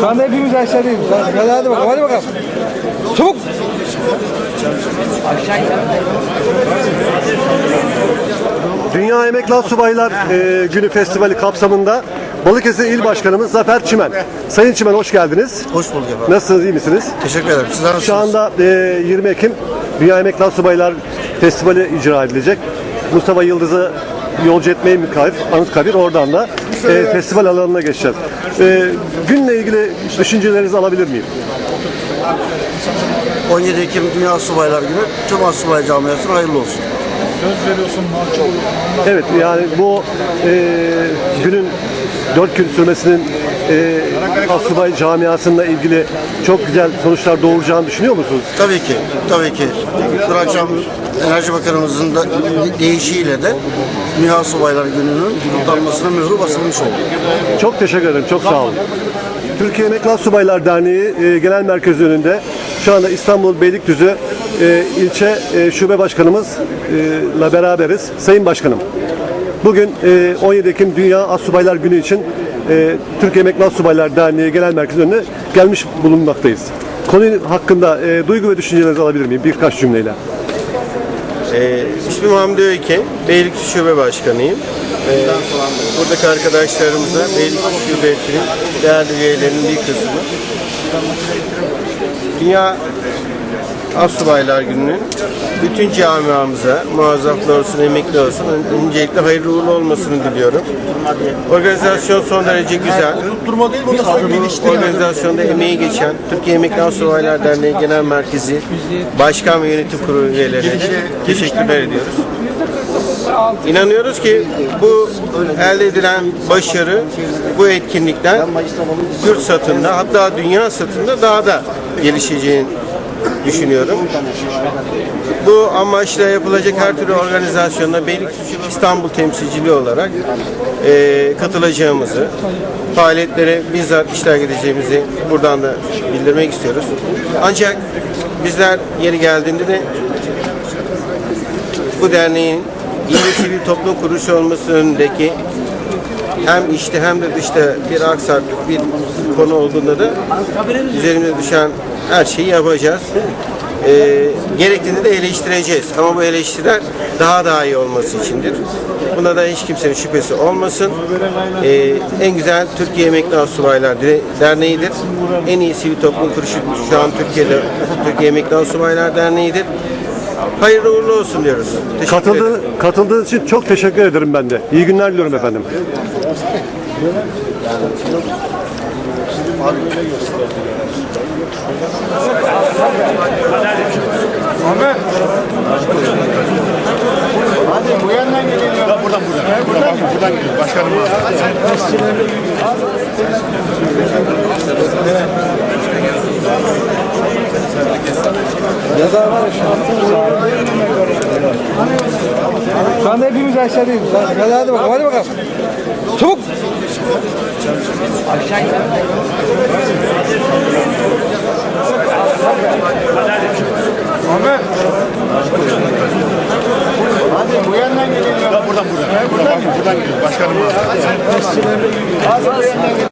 Şu anda hepimiz aşağıdayız. Hadi, hadi bakalım, hadi bakalım. Çabuk. Dünya Emekli Subaylar e, Günü Festivali kapsamında Balıkesir İl Başkanımız Zafer Çimen. Sayın Çimen hoş geldiniz. Hoş bulduk efendim. Nasılsınız, iyi misiniz? Teşekkür ederim. Sizler nasılsınız? Şu anda e, 20 Ekim Dünya Emekli Subaylar Festivali icra edilecek. Mustafa Yıldız'ı yolcu etmeyi mükavif, Anıtkabir oradan da e, festival alanına geçeceğiz. E, günle ilgili düşüncelerinizi alabilir miyim? 17 Ekim Dünya Subaylar Günü. Tüm Asubay Camiası'na hayırlı olsun. Evet yani bu e, günün dört gün sürmesinin e, Asubay camiasıyla ilgili çok güzel sonuçlar doğuracağını düşünüyor musunuz? Tabii ki, tabii ki. Dün akşam Enerji Bakanımızın da deyişiyle de Dünya Subaylar Günü'nün kutlanmasına mührü basılmış oldu. Çok teşekkür ederim, çok sağ olun. Türkiye Emekli Subaylar Derneği e, Genel Merkezi önünde şu anda İstanbul Beylikdüzü e, ilçe e, şube başkanımızla beraberiz. Sayın Başkanım, bugün e, 17 Ekim Dünya Asubaylar Günü için e, Türkiye Emekli Subaylar Derneği Genel Merkezi önüne gelmiş bulunmaktayız. Konu hakkında e, duygu ve düşüncelerinizi alabilir miyim birkaç cümleyle? Ee, ismim Hamdi Öyken, Beylikdüzü Şube Başkanıyım. Ee, buradaki arkadaşlarımızla Beylikdüzü Şubesi'nin değerli üyelerinin bir kısmı. Dünya Asubaylar Günü'nün bütün camiamıza, muazzaflı olsun, emekli olsun, ön- öncelikle hayırlı uğurlu olmasını diliyorum. Organizasyon son derece güzel. Bu organizasyonda emeği geçen Türkiye Emekli Asubaylar Derneği Genel Merkezi Başkan ve Yönetim Kurulu üyelerine teşekkürler ediyoruz. İnanıyoruz ki bu elde edilen başarı bu etkinlikten yurt satında hatta dünya satında daha da gelişeceğini düşünüyorum. Bu amaçla yapılacak her türlü organizasyonda Beylikdüzü İstanbul temsilciliği olarak eee, katılacağımızı, faaliyetlere bizzat iştirak edeceğimizi buradan da bildirmek istiyoruz. Ancak bizler yeri geldiğinde de bu derneğin bir sivil toplum kuruluşu olması önündeki hem işte hem de dışta bir aksaklık, bir konu olduğunda da üzerimize düşen her şeyi yapacağız. Ee, gerektiğinde de eleştireceğiz. Ama bu eleştiriler daha daha iyi olması içindir. Buna da hiç kimsenin şüphesi olmasın. Ee, en güzel Türkiye Emekli Asubaylar Derneği'dir. En iyi sivil toplum kuruluşu şu an Türkiye'de Türkiye Emekli Asubaylar Derneği'dir. Hayırlı uğurlu olsun diyoruz. Teşekkür ederim. Katıldığı, katıldığınız için çok teşekkür ederim ben de. İyi günler diliyorum efendim. Şu anda hepimiz aşağıdayız. Hadi, hadi bakalım, hadi bakalım. Çabuk. Başkanım.